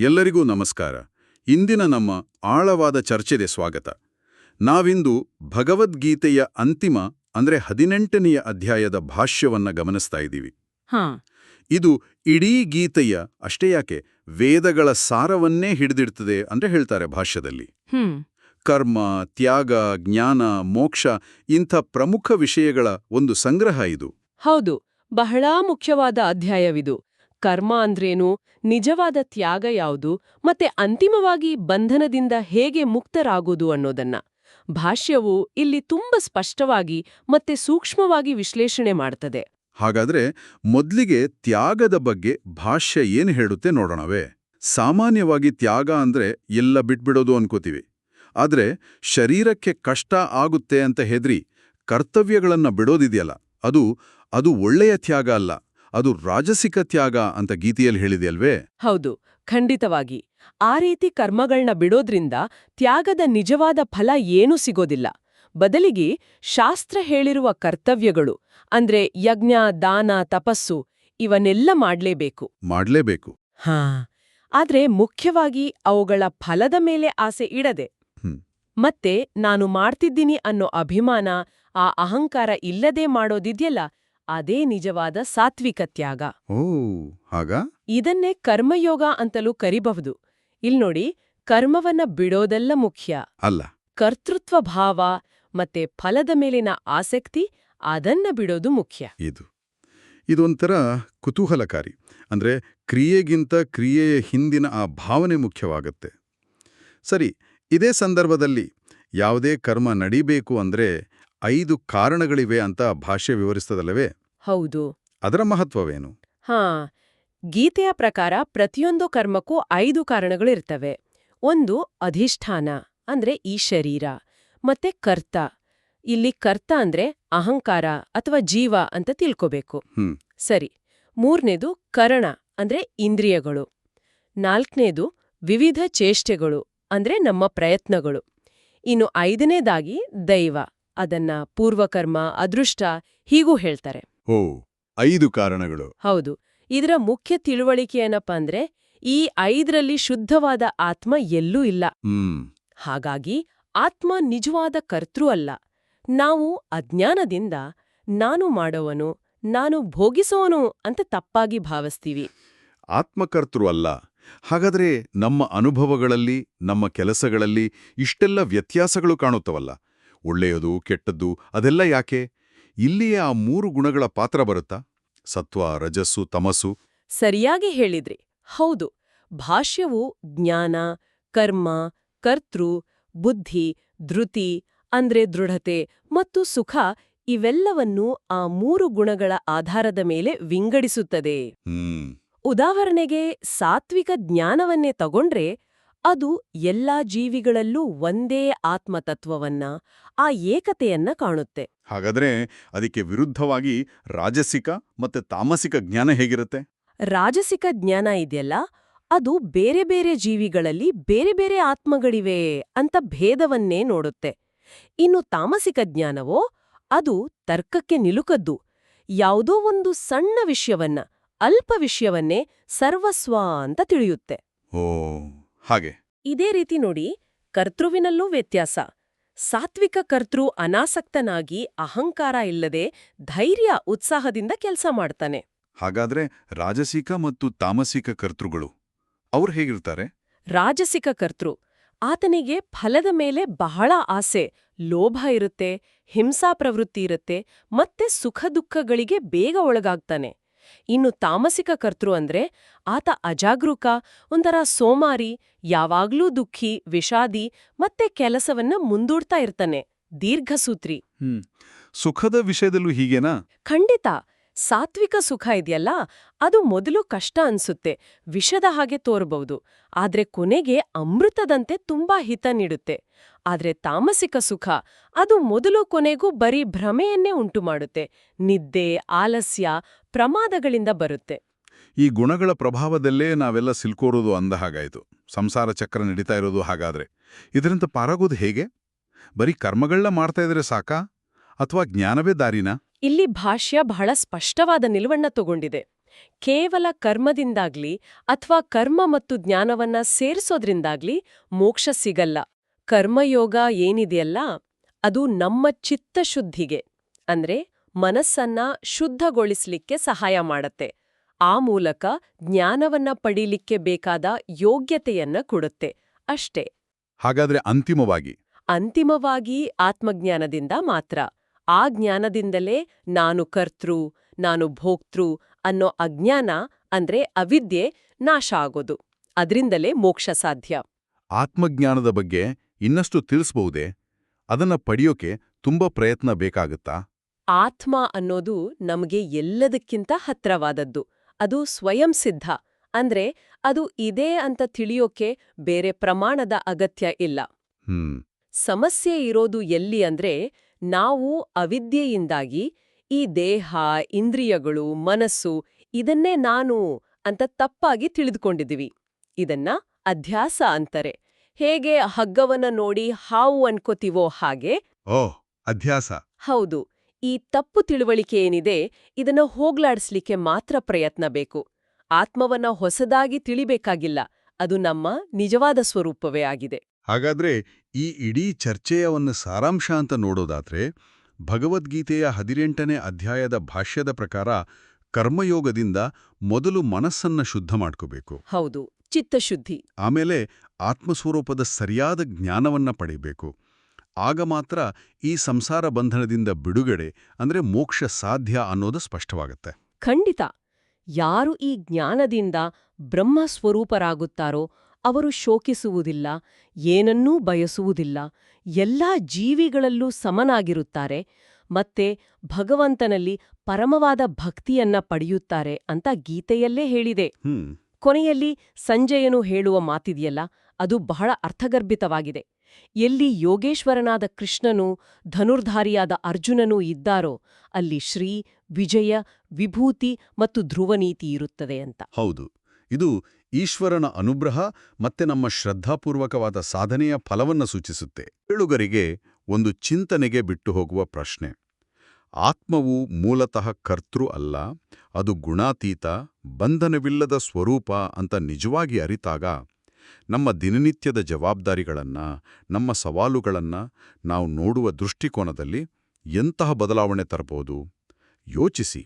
ಎಲ್ಲರಿಗೂ ನಮಸ್ಕಾರ. ಇಂದಿನ ನಮ್ಮ ಆಳವಾದ ಚರ್ಚೆಗೆ ಸ್ವಾಗತ. ನಾವಿಂದು ಭಗವದ್ಗೀತೆಯ ಅಂತಿಮ ಅಂದ್ರೆ ಹದಿನೆಂಟನೆಯ ಅಧ್ಯಾಯದ ಭಾಷ್ಯವನ್ನ ಗಮನಿಸ್ತಾ ಇದ್ದೀವಿ. ಹಾ. ಇದು ಇಡೀ ಗೀತೆಯ ಅಷ್ಟೇ ಯಾಕೆ ವೇದಗಳ ಸಾರವನ್ನೇ ಹಿಡಿದಿಡ್ತದೆ ಅಂತ ಹೇಳ್ತಾರೆ ಭಾಷ್ಯದಲ್ಲಿ. ಕರ್ಮ ತ್ಯಾಗ ಜ್ಞಾನ ಮೋಕ್ಷ ಇಂಥ ಪ್ರಮುಖ ವಿಷಯಗಳ ಒಂದು ಸಂಗ್ರಹ ಇದು. ಹೌದು. ಬಹಳ ಮುಖ್ಯವಾದ ಅಧ್ಯಾಯವಿದು. ಕರ್ಮ ಅಂದ್ರೇನು? ನಿಜವಾದ ತ್ಯಾಗ ಯಾವುದು? ಮತ್ತೆ ಅಂತಿಮವಾಗಿ ಬಂಧನದಿಂದ ಹೇಗೆ ಮುಕ್ತರಾಗೋದು ಅನ್ನೋದನ್ನ. ಭಾಷ್ಯವು ಇಲ್ಲಿ ತುಂಬ ಸ್ಪಷ್ಟವಾಗಿ ಮತ್ತೆ ಸೂಕ್ಷ್ಮವಾಗಿ ವಿಶ್ಲೇಷಣೆ ಮಾಡ್ತದೆ. ಹಾಗಾದ್ರೆ ಮೊದ್ಲಿಗೆ ತ್ಯಾಗದ ಬಗ್ಗೆ ಭಾಷ್ಯ ಏನು ಹೇಳುತ್ತೆ ನೋಡೋಣವೇ. ಸಾಮಾನ್ಯವಾಗಿ ತ್ಯಾಗ ಅಂದ್ರೆ ಎಲ್ಲ ಬಿಟ್ಬಿಡೋದು ಅನ್ಕೋತೀವಿ. ಆದ್ರೆ ಶರೀರಕ್ಕೆ ಕಷ್ಟ ಆಗುತ್ತೆ ಅಂತ ಹೆದ್ರಿ ಕರ್ತವ್ಯಗಳನ್ನ ಬಿಡೋದಿದೆಯಲ್ಲ, ಅದು ಅದು ಒಳ್ಳೆಯ ತ್ಯಾಗ ಅಲ್ಲ. ಅದು ರಾಜಸಿಕ ತ್ಯಾಗ ಅಂತ ಗೀತೆಯಲ್ಲಿ ಹೇಳಿದೆಯಲ್ವೇ? ಹೌದು ಖಂಡಿತವಾಗಿ. ಆ ರೀತಿ ಕರ್ಮಗಳನ್ನ ಬಿಡೋದ್ರಿಂದ ತ್ಯಾಗದ ನಿಜವಾದ ಫಲ ಏನೂ ಸಿಗೋದಿಲ್ಲ. ಬದಲಿಗೆ ಶಾಸ್ತ್ರ ಹೇಳಿರುವ ಕರ್ತವ್ಯಗಳು ಅಂದ್ರೆ ಯಜ್ಞ ದಾನ ತಪಸ್ಸು ಇವನ್ನೆಲ್ಲ ಮಾಡ್ಲೇಬೇಕು. ಮಾಡ್ಲೇಬೇಕು. ಹಾ ಆದ್ರೆ ಮುಖ್ಯವಾಗಿ ಅವುಗಳ ಫಲದ ಮೇಲೆ ಆಸೆ ಇಡದೆ. ಮತ್ತೆ ನಾನು ಮಾಡ್ತಿದ್ದೀನಿ ಅನ್ನೋ ಅಭಿಮಾನ ಆ ಅಹಂಕಾರ ಇಲ್ಲದೆ ಮಾಡೋದಿದ್ಯಲ್ಲ ಅದೇ ನಿಜವಾದ ಸಾತ್ವಿಕ ತ್ಯಾಗ. ಓ ಹಾಗ? ಇದನ್ನೇ ಕರ್ಮಯೋಗ ಅಂತಲೂ ಕರಿಬಹುದು. ಇಲ್ನೋಡಿ ಕರ್ಮವನ್ನ ಬಿಡೋದೆಲ್ಲ ಮುಖ್ಯ. ಅಲ್ಲ. ಕರ್ತೃತ್ವ ಭಾವ ಮತ್ತೆ ಫಲದ ಮೇಲಿನ ಆಸಕ್ತಿ ಅದನ್ನ ಬಿಡೋದು ಮುಖ್ಯ. ಇದು. ಇದೊಂಥರ ಕುತೂಹಲಕಾರಿ. ಅಂದ್ರೆ ಕ್ರಿಯೆಗಿಂತ ಕ್ರಿಯೆಯ ಹಿಂದಿನ ಆ ಭಾವನೆ ಮುಖ್ಯವಾಗುತ್ತೆ. ಸರಿ ಇದೇ ಸಂದರ್ಭದಲ್ಲಿ ಯಾವುದೇ ಕರ್ಮ ನಡಿಬೇಕು ಅಂದ್ರೆ ಐದು ಕಾರಣಗಳಿವೆ ಅಂತ ಭಾಷೆ ವಿವರಿಸ್ತದಲ್ಲವೇ? ಹೌದು. ಅದರ ಮಹತ್ವವೇನು? ಹಾ ಗೀತೆಯ ಪ್ರಕಾರ ಪ್ರತಿಯೊಂದು ಕರ್ಮಕ್ಕೂ ಐದು ಕಾರಣಗಳಿರ್ತವೆ. ಒಂದು ಅಧಿಷ್ಠಾನ ಅಂದ್ರೆ ಈ ಶರೀರ. ಮತ್ತೆ ಕರ್ತ. ಇಲ್ಲಿ ಕರ್ತ ಅಂದ್ರೆ ಅಹಂಕಾರ ಅಥವಾ ಜೀವ ಅಂತ ತಿಳ್ಕೋಬೇಕು. ಹ್ಮ್. ಸರಿ ಮೂರನೇದು ಕರಣ ಅಂದ್ರೆ ಇಂದ್ರಿಯಗಳು. ನಾಲ್ಕನೇದು ವಿವಿಧ ಚೇಷ್ಟೆಗಳು ಅಂದ್ರೆ ನಮ್ಮ ಪ್ರಯತ್ನಗಳು. ಇನ್ನು ಐದನೇದಾಗಿ ದೈವ. ಅದನ್ನ ಪೂರ್ವಕರ್ಮ ಅದೃಷ್ಟ ಹೀಗೂ ಹೇಳ್ತಾರೆ. ಓ ಐದು ಕಾರಣಗಳು. ಹೌದು. ಇದರ ಮುಖ್ಯ ತಿಳುವಳಿಕೆ ಏನಪ್ಪ ಅಂದ್ರೆ ಈ ಐದರಲ್ಲಿ ಶುದ್ಧವಾದ ಆತ್ಮ ಎಲ್ಲೂ ಇಲ್ಲ. ಹ್ಮ್. ಹಾಗಾಗಿ ಆತ್ಮ ನಿಜವಾದ ಕರ್ತೃ ಅಲ್ಲ. ನಾವು ಅಜ್ಞಾನದಿಂದ ನಾನು ಮಾಡೋವನು ನಾನು ಭೋಗಿಸೋನು ಅಂತ ತಪ್ಪಾಗಿ ಭಾವಿಸ್ತೀವಿ. ಆತ್ಮಕರ್ತೃ ಅಲ್ಲ. ಹಾಗಾದ್ರೆ ನಮ್ಮ ಅನುಭವಗಳಲ್ಲಿ ನಮ್ಮ ಕೆಲಸಗಳಲ್ಲಿ ಇಷ್ಟೆಲ್ಲ ವ್ಯತ್ಯಾಸಗಳು ಕಾಣುತ್ತವಲ್ಲ. ಒಳ್ಳೆಯದು ಕೆಟ್ಟದ್ದು ಅದೆಲ್ಲ ಯಾಕೆ? ಇಲ್ಲಿಯೇ ಆ ಮೂರು ಗುಣಗಳ ಪಾತ್ರ ಬರುತ್ತಾ? ಸತ್ವ ರಜಸ್ಸು ತಮಸ್ಸು? ಸರಿಯಾಗಿ ಹೇಳಿದ್ರಿ. ಹೌದು. ಭಾಷ್ಯವು ಜ್ಞಾನ ಕರ್ಮ ಕರ್ತೃ ಬುದ್ಧಿ ಧೃತಿ ಅಂದ್ರೆ ದೃಢತೆ ಮತ್ತು ಸುಖ ಇವೆಲ್ಲವನ್ನೂ ಆ ಮೂರು ಗುಣಗಳ ಆಧಾರದ ಮೇಲೆ ವಿಂಗಡಿಸುತ್ತದೆ. ಉದಾಹರಣೆಗೆ ಸಾತ್ವಿಕ ಜ್ಞಾನವನ್ನೇ ತಗೊಂಡ್ರೆ ಅದು ಎಲ್ಲಾ ಜೀವಿಗಳಲ್ಲೂ ಒಂದೇ ಆತ್ಮತತ್ವವನ್ನ ಆ ಏಕತೆಯನ್ನ ಕಾಣುತ್ತೆ. ಹಾಗಾದ್ರೆ ಅದಕ್ಕೆ ವಿರುದ್ಧವಾಗಿ ರಾಜಸಿಕ ಮತ್ತೆ ತಾಮಸಿಕ ಜ್ಞಾನ ಹೇಗಿರುತ್ತೆ? ರಾಜಸಿಕ ಜ್ಞಾನ ಇದೆಯಲ್ಲ ಅದು ಬೇರೆ ಬೇರೆ ಜೀವಿಗಳಲ್ಲಿ ಬೇರೆ ಬೇರೆ ಆತ್ಮಗಳಿವೆ ಅಂತ ಭೇದವನ್ನೇ ನೋಡುತ್ತೆ. ಇನ್ನು ತಾಮಸಿಕ ಜ್ಞಾನವೋ ಅದು ತರ್ಕಕ್ಕೆ ನಿಲುಕದ್ದು. ಯಾವುದೋ ಒಂದು ಸಣ್ಣ ವಿಷಯವನ್ನ ಅಲ್ಪ ವಿಷಯವನ್ನೇ ಸರ್ವಸ್ವ ಅಂತ ತಿಳಿಯುತ್ತೆ. ಓ. ಹಾಗೆ. ಇದೇ ರೀತಿ ನೋಡಿ ಕರ್ತೃವಿನಲ್ಲೂ ವ್ಯತ್ಯಾಸ. ಸಾತ್ವಿಕ ಕರ್ತೃ ಅನಾಸಕ್ತನಾಗಿ ಅಹಂಕಾರ ಇಲ್ಲದೆ ಧೈರ್ಯ ಉತ್ಸಾಹದಿಂದ ಕೆಲಸ ಮಾಡ್ತಾನೆ. ಹಾಗಾದ್ರೆ ರಾಜಸಿಕ ಮತ್ತು ತಾಮಸಿಕ ಕರ್ತೃಗಳು ಅವ್ರು ಹೇಗಿರ್ತಾರೆ? ರಾಜಸಿಕ ಕರ್ತೃ ಆತನಿಗೆ ಫಲದ ಮೇಲೆ ಬಹಳ ಆಸೆ ಲೋಭ ಇರುತ್ತೆ ಹಿಂಸಾ ಪ್ರವೃತ್ತಿ ಇರುತ್ತೆ ಮತ್ತೆ ಸುಖ ದುಃಖಗಳಿಗೆ ಬೇಗ ಒಳಗಾಗ್ತಾನೆ. ಇನ್ನು ತಾಮಸಿಕ ಕರ್ತೃ ಅಂದ್ರೆ ಆತ ಅಜಾಗರೂಕ ಒಂಥರ ಸೋಮಾರಿ ಯಾವಾಗ್ಲೂ ದುಃಖಿ ವಿಷಾದಿ ಮತ್ತೆ ಕೆಲಸವನ್ನ ಮುಂದೂಡ್ತಾ ಇರ್ತಾನೆ ದೀರ್ಘಸೂತ್ರಿ. ಸುಖದ ವಿಷಯದಲ್ಲೂ ಹೀಗೇನಾ? ಖಂಡಿತ. ಸಾತ್ವಿಕ ಸುಖ ಇದೆಯಲ್ಲ, ಅದು ಮೊದಲು ಕಷ್ಟ ಅನ್ಸುತ್ತೆ, ವಿಷದ ಹಾಗೆ ತೋರಬಹುದು ಆದ್ರೆ ಕೊನೆಗೆ ಅಮೃತದಂತೆ ತುಂಬಾ ಹಿತ ನೀಡುತ್ತೆ. ಆದ್ರೆ ತಾಮಸಿಕ ಸುಖ, ಅದು ಮೊದಲು ಕೊನೆಗೂ ಬರೀ ಭ್ರಮೆಯನ್ನೇ ಉಂಟುಮಾಡುತ್ತೆ, ನಿದ್ದೆ, ಆಲಸ್ಯ, ಪ್ರಮಾದಗಳಿಂದ ಬರುತ್ತೆ. ಈ ಗುಣಗಳ ಪ್ರಭಾವದಲ್ಲೇ ನಾವೆಲ್ಲ ಸಿಲ್ಕೋರೋದು ಅಂದ ಹಾಗಾಯಿತು. ಸಂಸಾರ ಚಕ್ರ ನಡೀತಾ ಇರೋದು ಹಾಗಾದ್ರೆ. ಇದರಿಂದ ಪಾರಾಗೋದು ಹೇಗೆ? ಬರೀ ಕರ್ಮಗಳನ್ನ ಮಾಡ್ತಾ ಇದ್ರೆ ಸಾಕಾ? ಅಥವಾ ಜ್ಞಾನವೇ ದಾರಿನಾ? ಇಲ್ಲಿ ಭಾಷ್ಯ ಬಹಳ ಸ್ಪಷ್ಟವಾದ ನಿಲುವನ್ನ ತಗೊಂಡಿದೆ. ಕೇವಲ ಕರ್ಮದಿಂದಾಗ್ಲಿ ಅಥವಾ ಕರ್ಮ ಮತ್ತು ಜ್ಞಾನವನ್ನ ಸೇರಿಸೋದ್ರಿಂದಾಗ್ಲಿ ಮೋಕ್ಷ ಸಿಗಲ್ಲ. ಕರ್ಮಯೋಗ ಏನಿದೆಯಲ್ಲ ಅದು ನಮ್ಮ ಚಿತ್ತಶುದ್ಧಿಗೆ ಅಂದ್ರೆ ಮನಸ್ಸನ್ನ ಶುದ್ಧಗೊಳಿಸ್ಲಿಕ್ಕೆ ಸಹಾಯ ಮಾಡತ್ತೆ. ಆ ಮೂಲಕ ಜ್ಞಾನವನ್ನ ಪಡೀಲಿಕ್ಕೆ ಬೇಕಾದ ಯೋಗ್ಯತೆಯನ್ನ ಕೊಡುತ್ತೆ ಅಷ್ಟೇ. ಹಾಗಾದ್ರೆ ಅಂತಿಮವಾಗಿ? ಅಂತಿಮವಾಗಿ ಆತ್ಮಜ್ಞಾನದಿಂದ ಮಾತ್ರ. ಆ ಜ್ಞಾನದಿಂದಲೇ ನಾನು ಕರ್ತೃ ನಾನು ಭೋಕ್ತೃ ಅನ್ನೋ ಅಜ್ಞಾನ ಅಂದ್ರೆ ಅವಿದ್ಯೆ ನಾಶ ಆಗೋದು. ಅದರಿಂದಲೇ ಮೋಕ್ಷ ಸಾಧ್ಯ. ಆತ್ಮಜ್ಞಾನದ ಬಗ್ಗೆ ಇನ್ನಷ್ಟು ತಿಳಿಸಬಹುದೇ? ಅದನ್ನ ಪಡೆಯೋಕೆ ತುಂಬಾ ಪ್ರಯತ್ನ ಬೇಕಾಗುತ್ತಾ? ಆತ್ಮ ಅನ್ನೋದು ನಮಗೆ ಎಲ್ಲದಕ್ಕಿಂತ ಹತ್ರವಾದದ್ದು. ಅದು ಸ್ವಯಂ ಸಿದ್ಧ. ಅಂದ್ರೆ ಅದು ಇದೆ ಅಂತ ತಿಳಿಯೋಕೆ ಬೇರೆ ಪ್ರಮಾಣದ ಅಗತ್ಯ ಇಲ್ಲ. ಹ್ಮ್. ಸಮಸ್ಯೆ ಇರೋದು ಎಲ್ಲಿ ಅಂದ್ರೆ ನಾವು ಅವಿದ್ಯೆಯಿಂದಾಗಿ ಈ ದೇಹ ಇಂದ್ರಿಯಗಳು ಮನಸ್ಸು ಇದನ್ನೇ ನಾನು ಅಂತ ತಪ್ಪಾಗಿ ತಿಳಿದುಕೊಂಡಿದ್ದೀವಿ. ಇದನ್ನ ಅಧ್ಯಾಸ ಅಂತಾರೆ. ಹೇಗೆ ಹಗ್ಗವನ್ನ ನೋಡಿ ಹಾವು ಅನ್ಕೋತೀವೋ ಹಾಗೆ ಓಹ್ ಅಧ್ಯಾಸ. ಹೌದು. ಈ ತಪ್ಪು ತಿಳುವಳಿಕೆ ಏನಿದೆ ಇದನ್ನ ಹೋಗ್ಲಾಡಿಸ್ಲಿಕ್ಕೆ ಮಾತ್ರ ಪ್ರಯತ್ನ ಬೇಕು. ಆತ್ಮವನ್ನ ಹೊಸದಾಗಿ ತಿಳಿಬೇಕಾಗಿಲ್ಲ. ಅದು ನಮ್ಮ ನಿಜವಾದ ಸ್ವರೂಪವೇ ಆಗಿದೆ. ಹಾಗಾದ್ರೆ ಈ ಇಡೀ ಚರ್ಚೆಯ ಒಂದು ಸಾರಾಂಶ ಅಂತ ನೋಡೋದಾದ್ರೆ ಭಗವದ್ಗೀತೆಯ ಹದಿನೆಂಟನೇ ಅಧ್ಯಾಯದ ಭಾಷ್ಯದ ಪ್ರಕಾರ ಕರ್ಮಯೋಗದಿಂದ ಮೊದಲು ಮನಸ್ಸನ್ನ ಶುದ್ಧ ಮಾಡ್ಕೋಬೇಕು. ಹೌದು ಚಿತ್ತಶುದ್ಧಿ. ಆಮೇಲೆ ಆತ್ಮಸ್ವರೂಪದ ಸರಿಯಾದ ಜ್ಞಾನವನ್ನ ಪಡೆಯಬೇಕು ಆಗ ಮಾತ್ರ ಈ ಸಂಸಾರ ಬಂಧನದಿಂದ ಬಿಡುಗಡೆ ಅಂದ್ರೆ ಮೋಕ್ಷ ಸಾಧ್ಯ ಅನ್ನೋದು ಸ್ಪಷ್ಟವಾಗುತ್ತೆ. ಖಂಡಿತ. ಯಾರು ಈ ಜ್ಞಾನದಿಂದ ಬ್ರಹ್ಮ ಸ್ವರೂಪರಾಗುತ್ತಾರೋ ಅವರು ಶೋಕಿಸುವುದಿಲ್ಲ ಏನನ್ನೂ ಬಯಸುವುದಿಲ್ಲ ಎಲ್ಲ ಜೀವಿಗಳಲ್ಲೂ ಸಮನಾಗಿರುತ್ತಾರೆ ಮತ್ತೆ ಭಗವಂತನಲ್ಲಿ ಪರಮವಾದ ಭಕ್ತಿಯನ್ನ ಪಡೆಯುತ್ತಾರೆ ಅಂತ ಗೀತೆಯಲ್ಲೇ ಹೇಳಿದೆ. ಹ್ಮ್. ಕೊನೆಯಲ್ಲಿ ಸಂಜಯನು ಹೇಳುವ ಮಾತಿದೆಯಲ್ಲ ಅದು ಬಹಳ ಅರ್ಥಗರ್ಭಿತವಾಗಿದೆ. ಎಲ್ಲಿ ಯೋಗೇಶ್ವರನಾದ ಕೃಷ್ಣನೂ ಧನುರ್ಧಾರಿಯಾದ ಅರ್ಜುನನೂ ಇದ್ದಾರೋ ಅಲ್ಲಿ ಶ್ರೀ ವಿಜಯ ವಿಭೂತಿ ಮತ್ತು ಧ್ರುವನೀತಿ ಇರುತ್ತದೆ ಅಂತ. ಹೌದು. ಇದು ಈಶ್ವರನ ಅನುಗ್ರಹ ಮತ್ತೆ ನಮ್ಮ ಶ್ರದ್ಧಾಪೂರ್ವಕವಾದ ಸಾಧನೆಯ ಫಲವನ್ನ ಸೂಚಿಸುತ್ತೆ. ಕೇಳುಗರಿಗೆ ಒಂದು ಚಿಂತನೆಗೆ ಬಿಟ್ಟು ಹೋಗುವ ಪ್ರಶ್ನೆ. ಆತ್ಮವು ಮೂಲತಃ ಕರ್ತೃ ಅಲ್ಲ, ಅದು ಗುಣಾತೀತ, ಬಂಧನವಿಲ್ಲದ ಸ್ವರೂಪ ಅಂತ ನಿಜವಾಗಿ ಅರಿತಾಗ ನಮ್ಮ ದಿನನಿತ್ಯದ ಜವಾಬ್ದಾರಿಗಳನ್ನ, ನಮ್ಮ ಸವಾಲುಗಳನ್ನ ನಾವು ನೋಡುವ ದೃಷ್ಟಿಕೋನದಲ್ಲಿ ಎಂತಹ ಬದಲಾವಣೆ ತರಬಹುದು? ಯೋಚಿಸಿ.